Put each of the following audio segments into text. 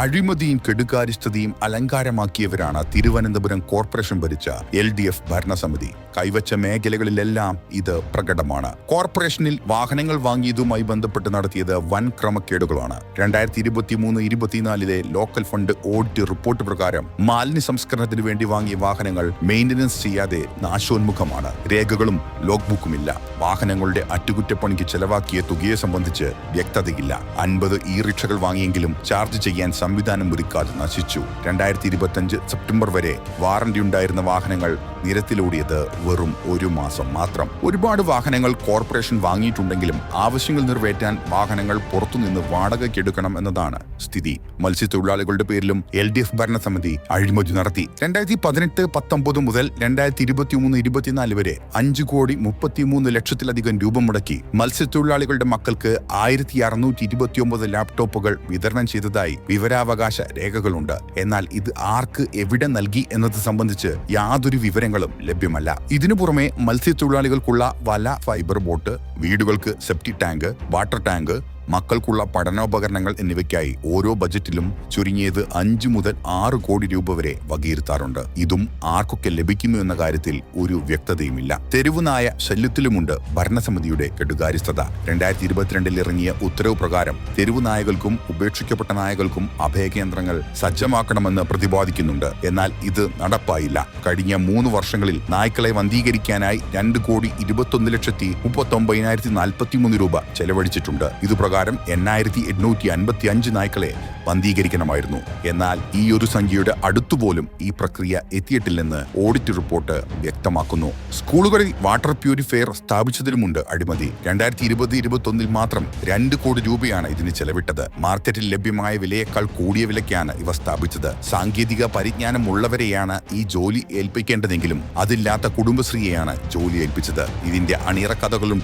അഴിമതിയും കെടുകാര്യസ്ഥതയും അലങ്കാരമാക്കിയവരാണ് തിരുവനന്തപുരം കോർപ്പറേഷൻ ഭരിച്ച എൽ ഡി എഫ് ഭരണസമിതി. കൈവച്ച മേഖലകളിലെല്ലാം ഇത് പ്രകടമാണ്. കോർപ്പറേഷനിൽ വാഹനങ്ങൾ വാങ്ങിയതുമായി ബന്ധപ്പെട്ട് നടത്തിയത് വൻ ക്രമക്കേടുകളാണ്. രണ്ടായിരത്തി ഇരുപത്തി മൂന്ന് ഇരുപത്തിനാലിലെ ലോക്കൽ ഫണ്ട് ഓഡിറ്റ് റിപ്പോർട്ട് പ്രകാരം മാലിന്യ സംസ്കരണത്തിന് വേണ്ടി വാങ്ങിയ വാഹനങ്ങൾ മെയിന്റനൻസ് ചെയ്യാതെ നാശോന്മുഖമാണ്. രേഖകളും ലോഗ് ബുക്കുമില്ല വാഹനങ്ങളുടെ അറ്റകുറ്റപ്പണിക്ക് ചെലവാക്കിയ തുകയെ സംബന്ധിച്ച് വ്യക്തതയില്ല. അൻപത് ഇ റിക്ഷകൾ വാങ്ങിയെങ്കിലും ചാർജ് ചെയ്യാൻ സംവിധാനം ഒരുക്കാതെ നശിച്ചു. രണ്ടായിരത്തി ഇരുപത്തിയഞ്ച് സെപ്റ്റംബർ വരെ വാറന്റി ഉണ്ടായിരുന്ന വാഹനങ്ങൾ നിരത്തിലോടിയത് വെറും ഒരു മാസം മാത്രം. ഒരുപാട് വാഹനങ്ങൾ കോർപ്പറേഷൻ വാങ്ങിയിട്ടുണ്ടെങ്കിലും ആവശ്യങ്ങൾ നിറവേറ്റാൻ വാഹനങ്ങൾ പുറത്തുനിന്ന് വാടകയ്ക്കെടുക്കണം എന്നതാണ് സ്ഥിതി. മത്സ്യത്തൊഴിലാളികളുടെ പേരിലും എൽ ഡി എഫ് ഭരണസമിതി അഴിമതി നടത്തി. രണ്ടായിരത്തി പതിനെട്ട് പത്തൊമ്പത് മുതൽ രണ്ടായിരത്തി ഇരുപത്തിമൂന്ന് ഇരുപത്തിനാല് വരെ അഞ്ച് കോടി മുപ്പത്തിമൂന്ന് ലക്ഷത്തിലധികം രൂപ മുടക്കി മത്സ്യത്തൊഴിലാളികളുടെ മക്കൾക്ക് ആയിരത്തി അറുന്നൂറ്റി ഇരുപത്തിയൊമ്പത് ലാപ്ടോപ്പുകൾ വിതരണം ചെയ്തതായി വിവരാവകാശ രേഖകളുണ്ട്. എന്നാൽ ഇത് ആർക്ക് എവിടെ നൽകി എന്നത് സംബന്ധിച്ച് യാതൊരു വിവരങ്ങളും ലഭ്യമല്ല. ഇതിനു പുറമെ മത്സ്യത്തൊഴിലാളികൾക്കുള്ള വല ഫൈബർ ബോട്ട് വീടുകൾക്ക് സെപ്റ്റി ടാങ്ക് വാട്ടർ ടാങ്ക് മക്കൾക്കുള്ള പഠനോപകരണങ്ങൾ എന്നിവയ്ക്കായി ഓരോ ബജറ്റിലും ചുരുങ്ങിയത് അഞ്ചു മുതൽ ആറ് കോടി രൂപ വരെ വകയിരുത്താറുണ്ട്. ഇതും ആർക്കൊക്കെ ലഭിക്കുന്നു എന്ന കാര്യത്തിൽ ഒരു വ്യക്തതയുമില്ല. തെരുവുനായ ശല്യത്തിലുമുണ്ട് ഭരണസമിതിയുടെ കെടുകാര്യസ്ഥത രണ്ടായിരത്തി ഇരുപത്തിരണ്ടിൽ ഇറങ്ങിയ ഉത്തരവ് പ്രകാരം തെരുവുനായകൾക്കും ഉപേക്ഷിക്കപ്പെട്ട നായകൾക്കും അഭയകേന്ദ്രങ്ങൾ സജ്ജമാക്കണമെന്ന് പ്രതിപാദിക്കുന്നുണ്ട്. എന്നാൽ ഇത് നടപ്പായില്ല. കഴിഞ്ഞ മൂന്ന് വർഷങ്ങളിൽ നായ്ക്കളെ വന്ധീകരിക്കാനായി രണ്ട് കോടി ഇരുപത്തൊന്ന് ലക്ഷത്തി മുപ്പത്തൊമ്പതിനായിരത്തി നാൽപ്പത്തിമൂന്ന് രൂപ ചെലവഴിച്ചിട്ടുണ്ട്. ഇത് പ്രകാരം എണ്ണായിരത്തി എണ്ണൂറ്റി അൻപത്തി അഞ്ച് നായ്ക്കളെ പന്തീകരിക്കണമായിരുന്നു എന്നാൽ ഈ ഒരു സംഖ്യയുടെ അടുത്തുപോലും ഈ പ്രക്രിയ എത്തിയിട്ടില്ലെന്ന് ഓഡിറ്റ് റിപ്പോർട്ട് വ്യക്തമാക്കുന്നു. സ്കൂളുകളിൽ വാട്ടർ പ്യൂരിഫയർ സ്ഥാപിച്ചതിലുമുണ്ട് അഴിമതി. രണ്ടായിരത്തി ഇരുപത് ഇരുപത്തൊന്നിൽ മാത്രം രണ്ട് കോടി രൂപയാണ് ഇതിന് ചെലവിട്ടത്. മാർക്കറ്റിൽ ലഭ്യമായ വിലയേക്കാൾ കൂടിയ വിലയ്ക്കാണ് ഇവ സ്ഥാപിച്ചത്. സാങ്കേതിക പരിജ്ഞാനമുള്ളവരെയാണ് ഈ ജോലി ഏൽപ്പിക്കേണ്ടതെങ്കിലും അതില്ലാത്ത കുടുംബശ്രീയെയാണ് ജോലി ഏൽപ്പിച്ചത്. ഇതിന്റെ അണിയറ കഥകളും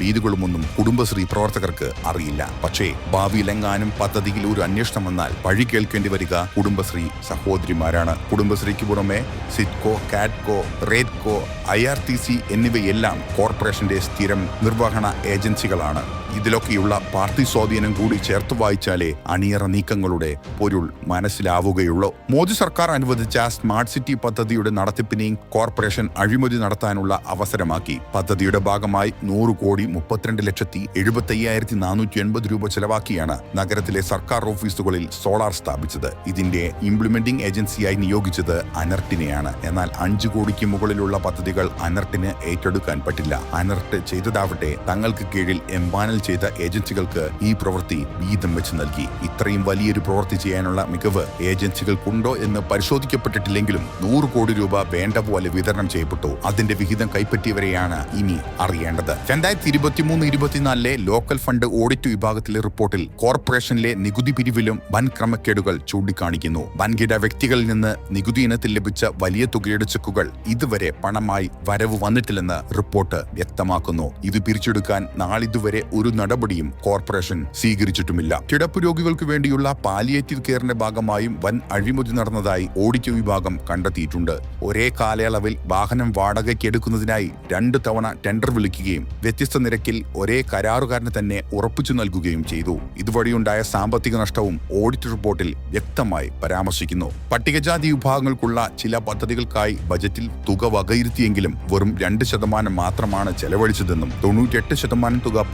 ഒന്നും കുടുംബശ്രീ പ്രവർത്തകർക്ക് അറിയില്ല. പക്ഷേ ഭാവിയിലെങ്ങാനും പദ്ധതിയിൽ ഒരു അന്വേഷണം വന്നാൽ വഴി കേൾക്കേണ്ടി വരിക കുടുംബശ്രീ സഹോദരിമാരാണ്. കുടുംബശ്രീക്ക് പുറമെ Sitco Catco Ratco I R T C എന്നിവയെല്ലാം കോർപ്പറേഷന്റെ സ്ഥിരം നിർവഹണ ഏജൻസികളാണ്. ഇതിലൊക്കെയുള്ള പാർട്ടി സ്വാധീനം കൂടി ചേർത്ത് വായിച്ചാലേ അണിയറ നീക്കങ്ങളുടെ പൊരുൾ മനസ്സിലാവുകയുള്ളൂ. മോദി സർക്കാർ അനുവദിച്ച സ്മാർട്ട് സിറ്റി പദ്ധതിയുടെ നടത്തിപ്പിനെയും കോർപ്പറേഷൻ അഴിമതി നടത്താനുള്ള അവസരമാക്കി. പദ്ധതിയുടെ ഭാഗമായി നൂറ് കോടി മുപ്പത്തിരണ്ട് ലക്ഷത്തി എഴുപത്തി അയ്യായിരത്തി നാനൂറ്റി എൺപത് രൂപ ചെലവാക്കിയാണ് നഗരത്തിലെ സർക്കാർ ഓഫീസുകളിൽ സോളാർ സ്ഥാപിച്ചത്. ഇതിന്റെ ഇംപ്ലിമെന്റിംഗ് ഏജൻസിയായി നിയോഗിച്ചത് അനർട്ടിനെയാണ്. എന്നാൽ അഞ്ചു കോടിക്ക് മുകളിലുള്ള പദ്ധതികൾ അനർട്ടിന് ഏറ്റെടുക്കാൻ പറ്റില്ല. അനർട്ട് ചെയ്തതാവട്ടെ തങ്ങൾക്ക് കീഴിൽ എംപാനൽ ചെയ്ത ഏജൻസികൾക്ക് ഈ പ്രവൃത്തി വീതം വെച്ച് നൽകി. ഇത്രയും വലിയൊരു പ്രവൃത്തി ചെയ്യാനുള്ള മികവ് ഏജൻസികൾക്കുണ്ടോ എന്ന് പരിശോധിക്കപ്പെട്ടിട്ടില്ലെങ്കിലും നൂറ് കോടി രൂപ വേണ്ട പോലെ വിതരണം ചെയ്യപ്പെട്ടു. അതിന്റെ വിഹിതം കൈപ്പറ്റിയവരെയാണ് ഇനി അറിയേണ്ടത്. രണ്ടായിരത്തി ഇരുപത്തിമൂന്ന് ഇരുപത്തിനാലിലെ ലോക്കൽ ഫണ്ട് ഓഡിറ്റ് വിഭാഗത്തിലെ റിപ്പോർട്ടിൽ കോർപ്പറേഷനിലെ നികുതി പിരിവിലും വൻ ക്രമക്കേടുകൾ ചൂണ്ടിക്കാണിക്കുന്നു. വൻകിട വ്യക്തികളിൽ നിന്ന് നികുതി ഇനത്തിൽ ലഭിച്ച വലിയ തുകയുടെ ചെക്കുകൾ ഇതുവരെ പണമായി വരവ് വന്നിട്ടില്ലെന്ന് റിപ്പോർട്ട് വ്യക്തമാക്കുന്നു. ഇത് പിരിച്ചെടുക്കാൻ നാളിതുവരെ ഒരു നടപടിയും കോർപ്പറേഷൻ സ്വീകരിച്ചിട്ടുമില്ല. കിടപ്പ് രോഗികൾക്ക് വേണ്ടിയുള്ള പാലിയേറ്റീവ് കെയറിന്റെ ഭാഗമായും വൻ അഴിമതി നടന്നതായി ഓഡിറ്റ് വിഭാഗം കണ്ടെത്തിയിട്ടുണ്ട്. ഒരേ കാലയളവിൽ വാഹനം വാടകയ്ക്ക് എടുക്കുന്നതിനായി രണ്ട് തവണ ടെൻഡർ വിളിക്കുകയും വ്യത്യസ്ത നിരക്കിൽ ഒരേ കരാറുകാരനെ തന്നെ ഉറപ്പിച്ചു നൽകുകയും ചെയ്തു. ഇതുവഴിയുണ്ടായ സാമ്പത്തിക നഷ്ടവും ഓഡിറ്റ് റിപ്പോർട്ടിൽ വ്യക്തമായി പരാമർശിക്കുന്നു. പട്ടികജാതി വിഭാഗങ്ങൾക്കുള്ള ചില പദ്ധതികൾക്കായി ബജറ്റിൽ തുക വകയിരുത്തിയെങ്കിലും വെറും രണ്ട് ശതമാനം മാത്രമാണ് ചെലവഴിച്ചതെന്നും തൊണ്ണൂറ്റിയെട്ട് ശതമാനം തുക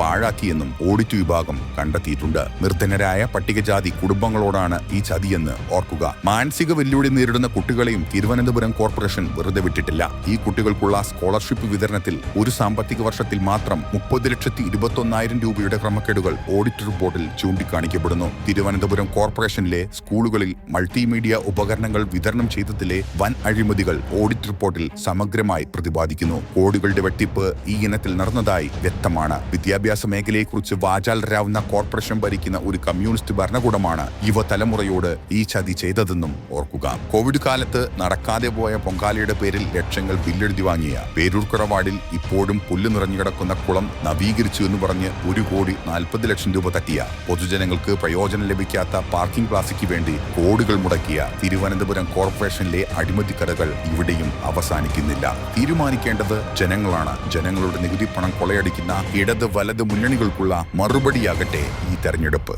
പാഴാക്കിയെന്നും ഓഡിറ്റ് വിഭാഗം കണ്ടെത്തിയിട്ടുണ്ട്. നിർധനരായ പട്ടികജാതി കുടുംബങ്ങളോടാണ് ഈ ചതിയെന്ന് ഓർക്കുക. മാനസിക വെല്ലുവിളി നേരിടുന്ന കുട്ടികളെയും തിരുവനന്തപുരം കോർപ്പറേഷൻ വെറുതെ വിട്ടിട്ടില്ല. ഈ കുട്ടികൾക്കുള്ള സ്കോളർഷിപ്പ് വിതരണത്തിൽ ഒരു സാമ്പത്തിക വർഷത്തിൽ മാത്രം മുപ്പത് ലക്ഷത്തി ഇരുപത്തൊന്നായിരം രൂപയുടെ ക്രമക്കേടുകൾ ഓഡിറ്റ് റിപ്പോർട്ടിൽ ചൂണ്ടിക്കാണിക്കപ്പെടുന്നു. തിരുവനന്തപുരം കോർപ്പറേഷനിലെ സ്കൂളുകളിൽ മൾട്ടിമീഡിയ ഉപകരണങ്ങൾ വിതരണം ചെയ്തതിലെ വൻ അഴിമതികൾ ഓഡിറ്റ് റിപ്പോർട്ടിൽ സമഗ്രമായി പ്രതിപാദിക്കുന്നു. കോടികളുടെ വെട്ടിപ്പ് ഈ ഇനത്തിൽ നടന്നതായി വ്യക്തമാണ്. വിദ്യാഭ്യാസ മേഖലയെക്കുറിച്ച് വാചാലരാവുന്ന കോർപ്പറേഷൻ ഭരിക്കുന്ന ഒരു കമ്മ്യൂണിസ്റ്റ് ഭരണകൂടമാണ് യുവതലമുറയോട് ഈ ചതി ചെയ്തതെന്നും ഓർക്കുക. കോവിഡ് കാലത്ത് നടക്കാതെ പോയ പൊങ്കാലയുടെ പേരിൽ ലക്ഷങ്ങൾ ബില്ലെഴുതി വാങ്ങിയ പേരൂർക്കറ വാർഡിൽ ഇപ്പോഴും പുല്ല് നിറഞ്ഞു കിടക്കുന്ന കുളം നവീകരിച്ചു എന്ന് പറഞ്ഞ് ഒരു കോടി നാൽപ്പത് ലക്ഷം രൂപ തട്ടിയ പൊതുജനങ്ങൾക്ക് പ്രയോജനം ലഭിക്കാത്ത പാർക്കിംഗ് പ്ലാസയ്ക്ക് വേണ്ടി കോടികൾ മുടക്കിയ തിരുവനന്തപുരം കോർപ്പറേഷനിലെ അഴിമതി കഥകൾ ഇവിടെയും അവസാനിക്കുന്നില്ല. തീരുമാനിക്കേണ്ടത് ജനങ്ങളാണ്. ജനങ്ങളുടെ നികുതി പണം കൊളയടിക്കുന്ന ഇടത് വലത് മുന്നണികൾക്കുള്ള മറുപടിയാകട്ടെ ഈ തെരഞ്ഞെടുപ്പ്.